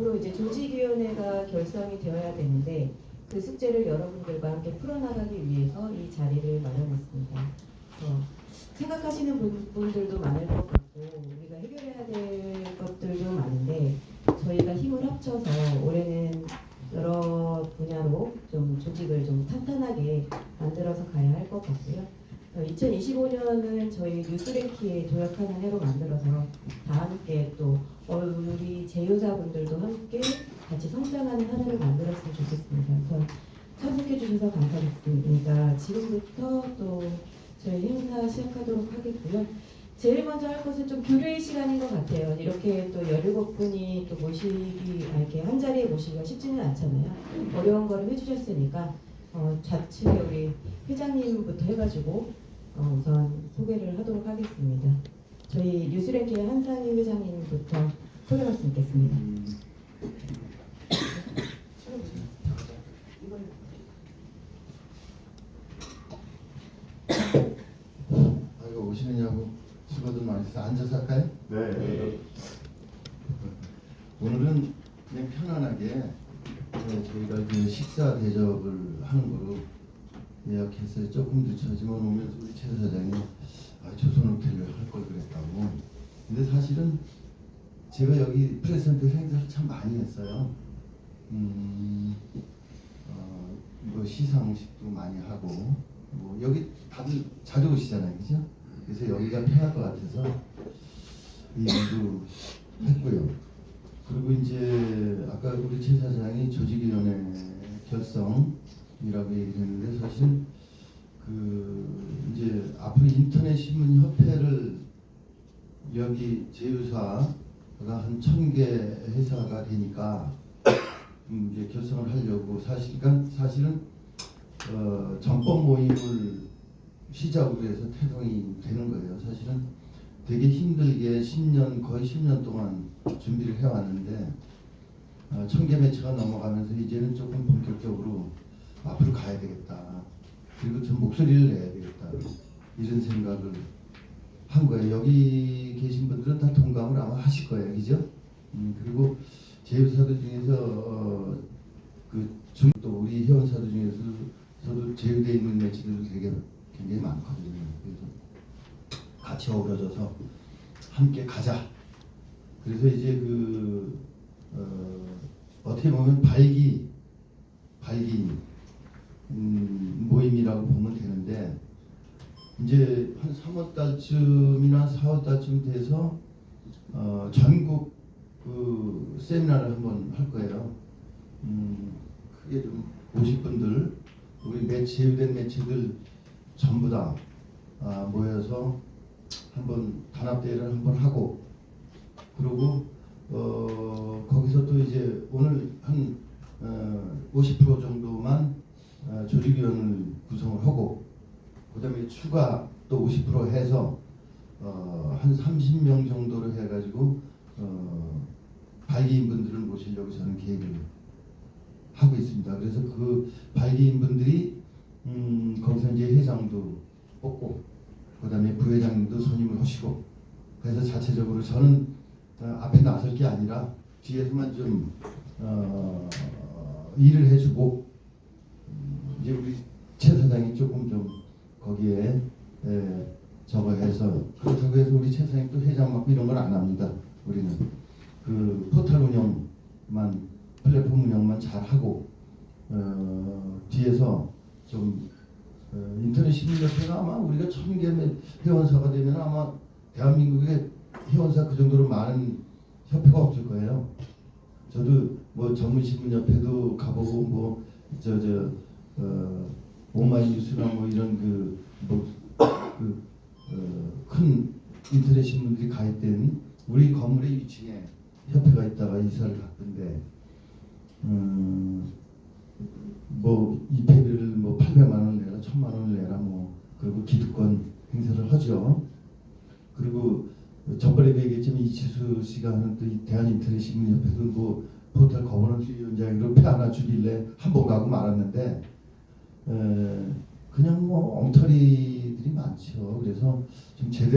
앞으로 이제 조직위원회가 결성이 되어야 되는데 그 숙제를 여러분들과 함께 풀어나가기 위해서 이 자리를 마련했습니다. 어, 생각하시는 분, 분들도 많을 것 같고 우리가 해결해야 될 것들도 많은데 저희가 힘을 합쳐서 올해는 여러 분야로 좀 조직을 좀 탄탄하게 만들어서 가야 할 것 같고요. 2025년은 저희 뉴스랭키에 도약하는 해로 만들어서 다 함께 또 어, 우리 제휴사분들도 함께 같이 성장하는 한 해를 만들었으면 좋겠습니다. 그래서 참석해 주셔서 감사드립니다. 지금부터 또 저희 행사 시작하도록 하겠고요. 제일 먼저 할 것은 좀 교류의 시간인 것 같아요. 이렇게 또 17분이 또 모시기, 아, 이렇게 한 자리에 모시기가 쉽지는 않잖아요. 어려운 거를 해주셨으니까 어, 좌측에 우리 회장님부터 해가지고 어, 우선 소개를 하도록 하겠습니다. 저희 뉴스랭키의 한상희 회장님부터 소개 말씀 듣겠습니다. 아이고 오시느냐고 수고들 많으셔서 앉아서 할까요? 네. 오늘은 그냥 편안하게 어, 저희가 그 식사 대접을 하는 거로 예약했어요. 조금 늦춰지만 오면서 우리 최 사장이 아, 조선호텔을 할 걸 그랬다고. 근데 사실은 제가 여기 프레젠트 행사를 참 많이 했어요. 음, 어, 이거 시상식도 많이 하고 뭐 여기 다들 자주 오시잖아요, 그죠? 그래서 여기가 편할 것 같아서 이 일도 했고요. 그리고 이제 아까 우리 최 사장이 조직위원회 결성 이라고 얘기를 했는데 사실 그 이제 앞으로 인터넷 신문 협회를 여기 제휴사가 한 천 개 회사가 되니까 음 이제 결성을 하려고 사실 그러니까 사실은 어 전법 모임을 시작으로 해서 태동이 되는 거예요. 사실은 되게 힘들게 10년 거의 10년 동안 준비를 해왔는데 어, 천개 매체가 넘어가면서 이제는 조금 본격적으로. 그리고 좀 목소리를 내야 되겠다. 이런 생각을 한 거예요. 여기 계신 분들은 다 동감을 아마 하실 거예요, 그죠? 음, 그리고 제휴사들 중에서 어, 그또 우리 회원사들 중에서도 제휴되어 있는 매체들도 되게 굉장히 많거든요. 그래서 같이 어우러져서 함께 가자. 그래서 이제 그 어, 어떻게 보면 발기 발기 음, 모임이라고 보면 되는데 이제 한 3월 달쯤이나 4월 달쯤 돼서 어, 전국 그 세미나를 한번 할 거예요. 음, 크게 좀 50분들 우리 매체 제휴된 매체들 전부 다 아, 모여서 한번 단합대회를 한번 하고 그리고 어, 거기서 또 이제 오늘 한 어, 50% 정도만 어, 조직위원을 구성을 하고 그다음에 추가 또 50% 해서 어, 한 30명 정도로 해가지고 어, 발기인 분들을 모시려고 저는 계획을 하고 있습니다. 그래서 그 발기인 분들이 음, 거기서 이제 회장도 뽑고 그다음에 부회장님도 선임을 하시고 그래서 자체적으로 저는 어, 앞에 나설 게 아니라 뒤에서만 좀 어, 일을 해주고 음, 이제 우리 최 사장이 조금 좀 거기에 에, 저거 해서 그렇다고 해서 우리 최 사장이 또 회장 맡고 이런 걸 안 합니다. 우리는 그 포털 운영만 플랫폼 운영만 잘 하고 어, 뒤에서 좀 어, 인터넷 시민협회가 아마 우리가 천 개 회원사가 되면 아마 대한민국에 회원사 그 정도로 많은 협회가 없을 거예요. 저도 뭐 전문신문협회도 가보고 뭐 저저 어, 오마이뉴스나 뭐 이런 그뭐그큰 인터넷 신문들이 가입된 우리 건물의 2층에 협회가 있다가 이사를 갔던데 음, 뭐 입회비를 뭐 800만 원을 내라 1000만 원을 내라 뭐 그리고 기득권 행사를 하죠. 그리고 저번에도 얘기했지만 이치수 씨가 하는 또이 대한인터넷 신문협회도 뭐 포털 거버넌스 위원장으로 표 하나 주길래 한 번 가고 말았는데 에, 그냥 뭐 엉터리들이 많죠. 그래서 좀 제대로